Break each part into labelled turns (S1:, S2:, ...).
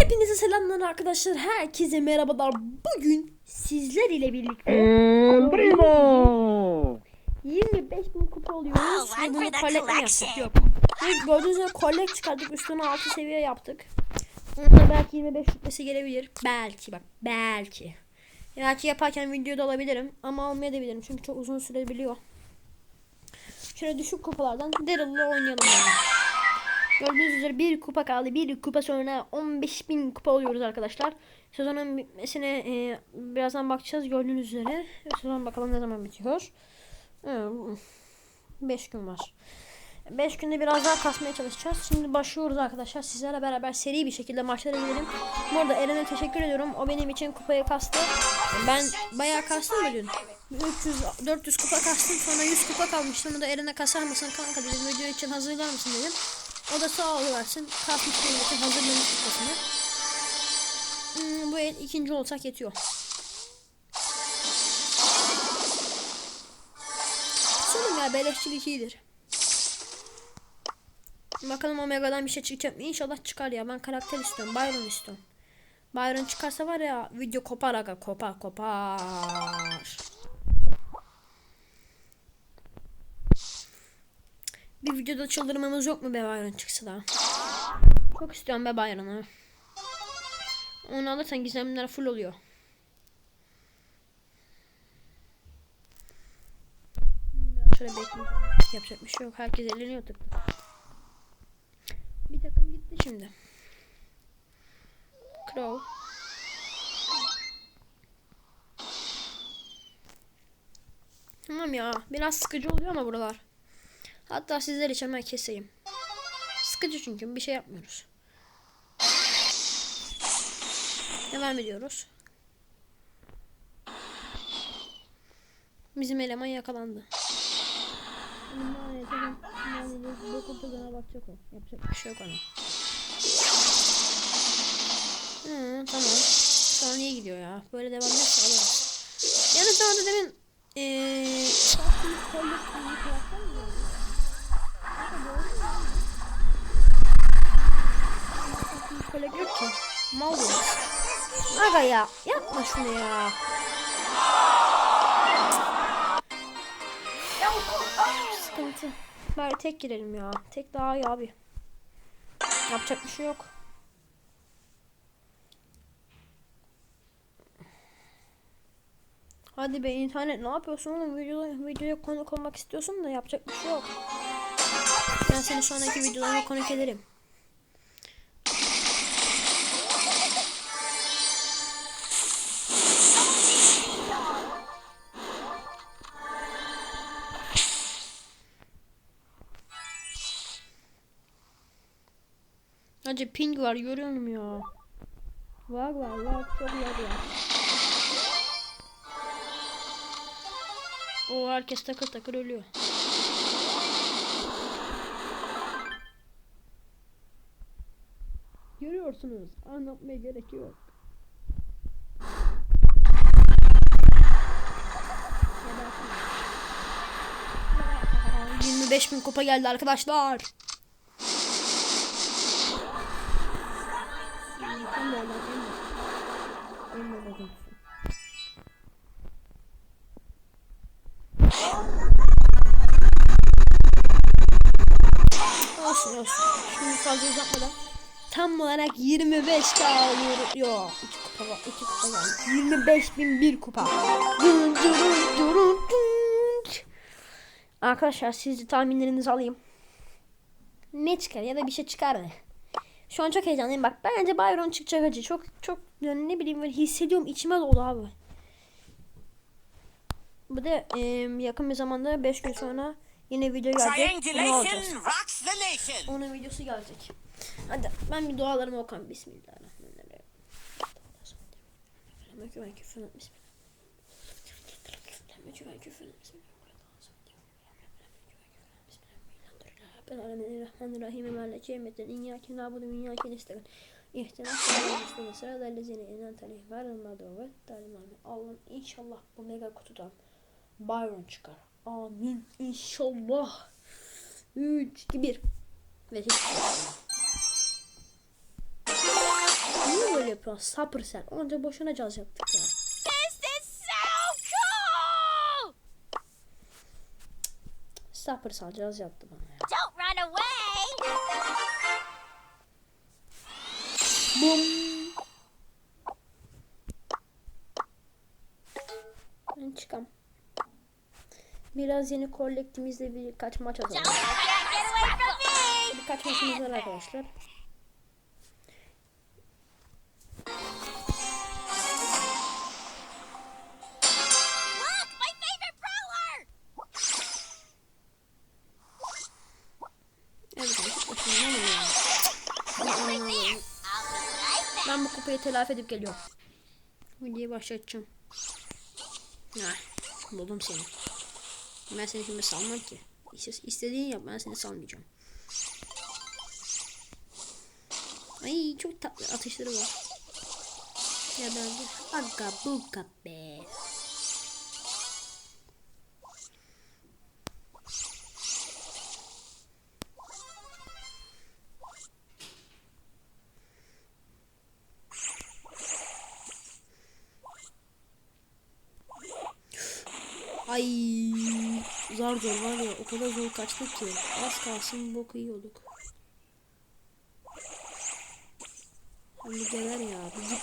S1: Hepinize selamlar arkadaşlar. Herkese merhabalar. Bugün sizler ile birlikte
S2: El Primo.
S1: 25 bin kupa oluyoruz.
S3: Oh,
S1: Ve bunu collect yaptık? Yok. Ve gördüğünüz gibi collect çıkardık. Üstüne 6 seviye yaptık. Onda belki 25 rütbesi gelebilir. Belki bak. Belki. Belki yaparken videoda alabilirim. Ama almayabilirim. Çünkü çok uzun sürebiliyor. Şöyle düşük kupalardan Daryl'la oynayalım yani. Gördüğünüz üzere bir kupa kaldı. Bir kupa sonra 15 bin kupa oluyoruz arkadaşlar. Sezonun bitmesine e, birazdan bakacağız gördüğünüz üzere. Sezon bakalım ne zaman bitiyor. 5 gün var. 5 günde biraz daha kasmaya çalışacağız. Şimdi başlıyoruz arkadaşlar. Sizlerle beraber seri bir şekilde maçlara gidelim. Bu arada Eren'e teşekkür ediyorum. O benim için kupayı kastı. Ben bayağı kastım dün. 300 400 kupa kastım. Sonra 100 kupa kalmış. Sonra da Eren'e kasar mısın kanka dedim. Video için hazırlar mısın dedim. O da sağ. Kasmış benim için hazırlamış kupasını. Hmm, bu el ikinci olsak yetiyor. Sorun ya beleşçilik iyidir. Bakalım Omega'dan bir şey çıkacak mı? İnşallah çıkar ya. Ben karakter istiyorum. Byron istiyorum. Byron çıkarsa var ya video kopar aga kopar kopar. Bir videoda çıldırmamız yok mu be Byron çıksa da? Çok istiyorum be Byron'ı. Onu alırsan gizemler full oluyor. Şöyle bekleyeyim. Yapacak bir şey yok. Herkes eleniyor tıpkı. Bir takım gitti şimdi. Crow. Tamam ya. Biraz sıkıcı oluyor ama buralar. Hatta sizler için hemen keseyim. Sıkıcı çünkü bir şey yapmıyoruz. Devam ediyoruz. Bizim eleman yakalandı. Dokuduğuna bakacak o. Yapacak bir şey yok ona. Hı, tamam. Şu an iyi gidiyor ya. Böyle devam ederse alırız. Yani daha da demin eee Kolek yok ki. Mal bu. Aga ya yapma şunu ya. Sıkıntı. Bari tek girelim ya. Tek daha iyi abi. Yapacak bir şey yok. Hadi be internet ne yapıyorsun oğlum videoya, videoya konuk olmak istiyorsun da yapacak bir şey yok. Ben seni sonraki videolarıma konuk ederim. Hacı ping var görüyorum ya. Var var var çok var ya. O herkes takır takır ölüyor. Görüyorsunuz. Anlatmaya gerek yok. Aa, 25 bin kupa geldi arkadaşlar. Fazla uzatmadan. Tam olarak 25 k alıyorum. Yok 2 kupa var. 2 kupa var. 25 bin bir kupa. Dun dun dun dun. Arkadaşlar siz de tahminlerinizi alayım. Ne çıkar ya da bir şey çıkar mı? Şu an çok heyecanlıyım. Bak bence Byron çıkacak acı. Çok çok yani ne bileyim böyle hissediyorum içime dolu abi. Bu da em, yakın bir zamanda 5 gün sonra yine video gelecek.
S3: The nation.
S1: Onun videosu gelecek. Hadi ben bir dualarımı okuyayım. Bismillahirrahmanirrahim. Bismillahirrahmanirrahim. Maliki yevmiddin. İyyâke ve iyyâke nestaîn. Sıratal. Allah'ım inşallah bu mega kutudan Byron çıkar. Amin. İnşallah. 3 2 1 ve hiç şey yok. yapıyor? Sabır sen. Onca boşuna caz yaptık ya.
S3: This is so cool!
S1: Sabır sal caz yaptı bana ya.
S3: Don't run away!
S1: Bum. Ben çıkam. Biraz yeni kolektimizle birkaç maç atalım. Birkaç maçımız var arkadaşlar. Ben bu kupayı telafi edip geliyorum. Videoyu başlatacağım. Ah, buldum seni. Ben seni şimdi salmam ki. İste- İstediğin yap ben seni salmayacağım. Ay çok tatlı atışları var. Ya ben de aga buga be. Kadar zor kaçtık ki az kalsın boku yiyorduk. Hani geber ya bir git.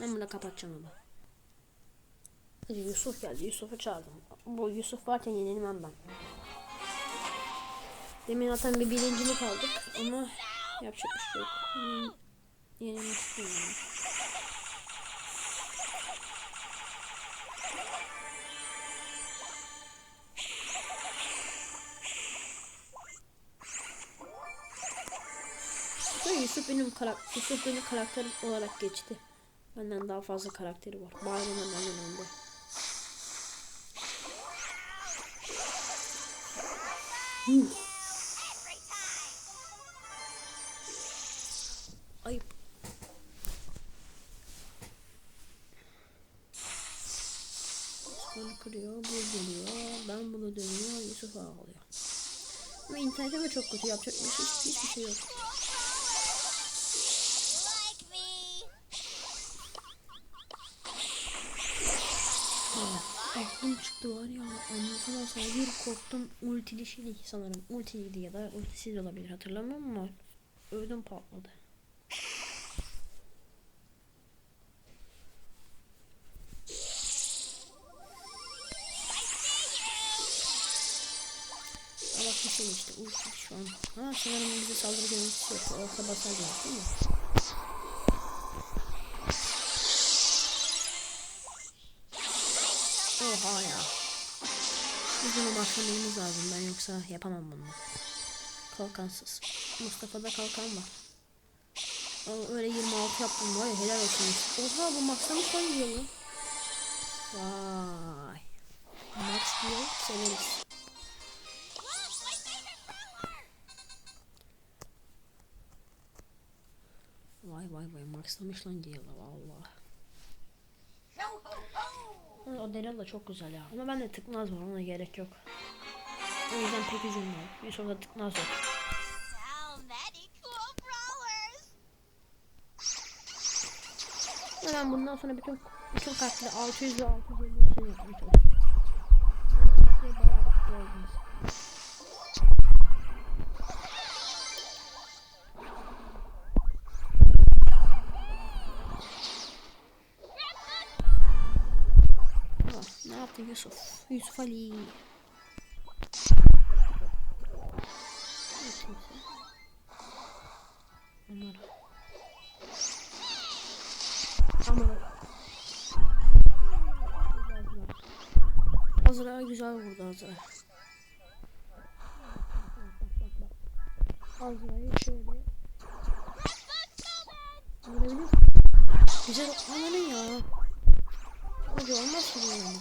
S1: Ben bunu kapatacağım ama. Hadi Yusuf geldi. Yusuf'u çağırdım. Bu Yusuf varken yenilmem ben. Demin zaten bir birincilik aldık ama yapacak bir şey yok. Hmm, Yenilmek istemiyorum. Yusuf benim karakter, Yusuf benim karakter olarak geçti. Benden daha fazla karakteri var. Bağırma benden önde. Ayıp. Onu kırıyor, bu geliyor. Ben bunu dönüyor, Yusuf ağlıyor. Ama internetim de çok kötü. Yapacak bir şey, hiçbir şey yok. Çıktı var ya anlatamam sana bir korktum ultili şey sanırım ultiliydi ya da ultisiz olabilir hatırlamıyorum ama ödüm patladı. Bak bir şey işte ultili şu an. Ha sanırım bize saldırı görüntüsü yapıyor. Orta basar değil mi? Bizim aklamamız lazım. Ben yoksa yapamam bunu. Kalkansız. Mustafa'da kalkan var. Aa, öyle 26 yaptım var ya helal olsun. Oha bu Max'ta mı koyuyor bu? Vay. Max diyor severiz. Vay vay vay Max'lamış lan Gale'a valla. O Daryl da çok güzel ya. Ama bende tıknaz var ona gerek yok. O yüzden pek üzülmüyorum. Yusuf'da tıknaz yok. Ben bundan sonra bütün bütün kartları 600 ve 650 yapmaya çalışıyorum. Ve yaptı Yusuf? Yusuf Ali. Amara. Amara. Azra güzel vurdu Azra. Azra'yı şöyle misin? Güzel ananın ya. Hoca olmaz ki bu yani.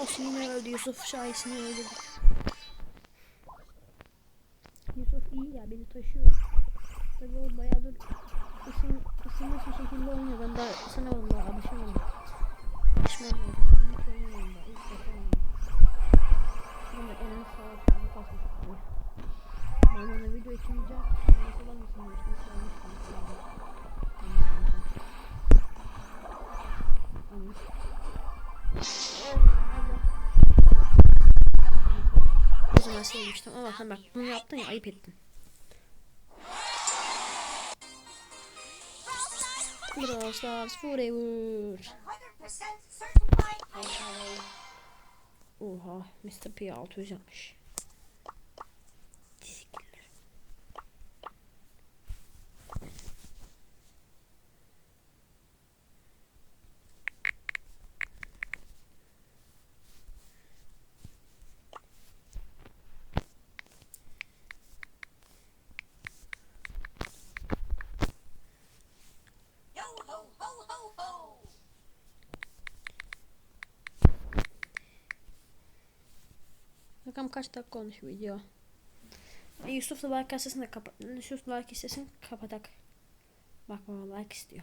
S1: Olsun yine öldü Yusuf şahisini öldürdük. Yusuf iyi ya beni taşıyor. Tabii o bayağıdır ısın, ısınmış bir şekilde oynuyor. Ben daha ısınamadım daha alışamadım. Alışmam lazım. Hiç oynamadım daha. Defa oynuyorum. Bunda en az sağ olsun. Kasmış. Ben onu video ekleyeceğim. Mesela mısın? O zaman sevmiştim ama sen bak bunu yaptın ya ayıp ettin. Brawl Stars Forever.
S3: 100% certified.
S1: Oha Mr. P 600 yapmış. Bakalım kaç dakika olmuş video. E, Yusuf da like listesini de kapat. Yusuf like listesini kapatak. Bak baba like istiyor.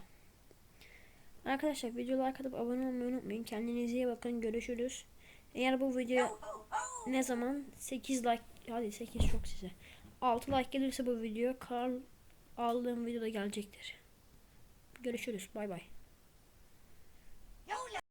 S1: Arkadaşlar video like atıp abone olmayı unutmayın. Kendinize iyi bakın. Görüşürüz. Eğer bu video ne zaman 8 like hadi 8 çok size. 6 like gelirse bu video Karl aldığım videoda gelecektir. Görüşürüz. Bay bay.